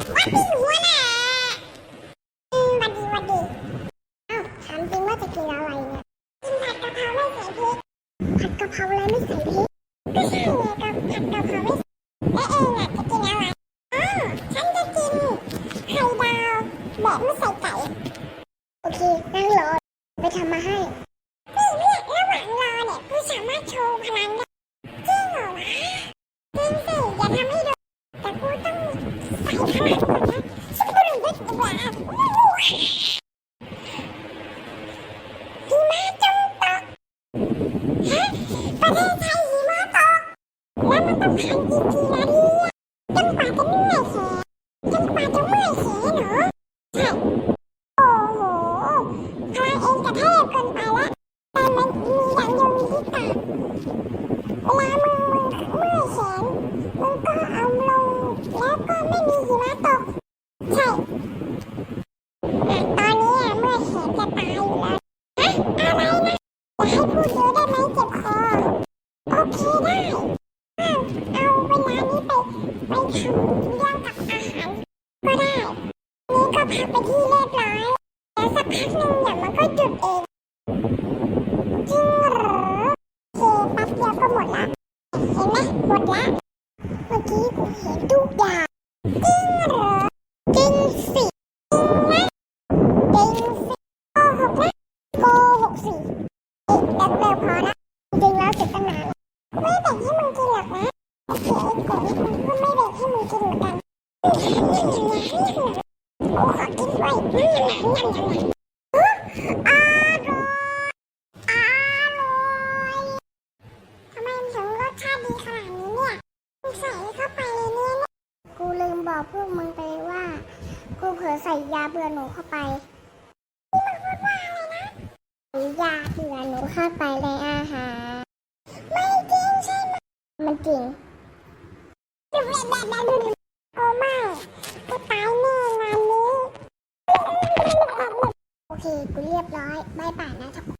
วัดดีหัวหน้าอืมวัดดีวัดดีเอ้าถามจริงว่าจะกินอะไรเนี่ยกินผัดกะเพราไม่ใส่พริกผัดกะเพราอะไรไม่ใส่พริกก็ใช่ไงกับผัดกะเพราไม่ใส่แล้วเองอะจะกินอะไรอ๋อฉันจะกินไข่ดาวแบบไม่ใส่ไก่โอเคนั่งรอไปทำมาให้ะแต่มันมีอย่างเดียวมีที่ตัดเวลามึงมึงเมื่อยแขนมึงก็เอาลงแล้วก็ไม่มีหิมะตกใช่อ่ตอนนี้อะเมื่อยแขนจะตายอยู่แล้วฮะอะไรนะอย่าให้พูดเยอะได้ไหมเจ็บคอ โอเคได้อ้าวเอาเวลานี้ไป ไปทำเรื่องกับอาหารก็ได้ นี่ก็พักไปที่เรียบร้อย แล้วสักพักหนึ่งเดี๋ยวมันก็จุดเอง จริงเหรอโอเคแป๊บเดียวก็หมดละ เห็นไหมหมดละ เมื่อกี้กูเห็นทุกอย่างจริงเหรอจริงสิจริงนะจริงสิโกหกนะโกหกสิเอ๊ะแป๊บเดียวพอละ นะโอเคไอ้โกนี่มึงก็ไม่แบ่งให้มึงกินเหมือนกันนี่นี่นี่นี่นี่โอ้ขอกินด้วยอืมยำยำยำอร่อยอร่อยทำไมถึงรสชาติดีขนาดนี้เนี่ยมึงใส่เข้าไปเลยเนี่ยกูลืมบอกพวกมึงไปว่า กูเผลอใส่ยาเบื่อหนูเข้าไปนี่มันพูดว่าอะไรนะยาเบื่อหนูเข้าไปในอาหาร ไม่จริงใช่ไหมมันจริง โอเค กูเรียบร้อยบายบายนะทุกคน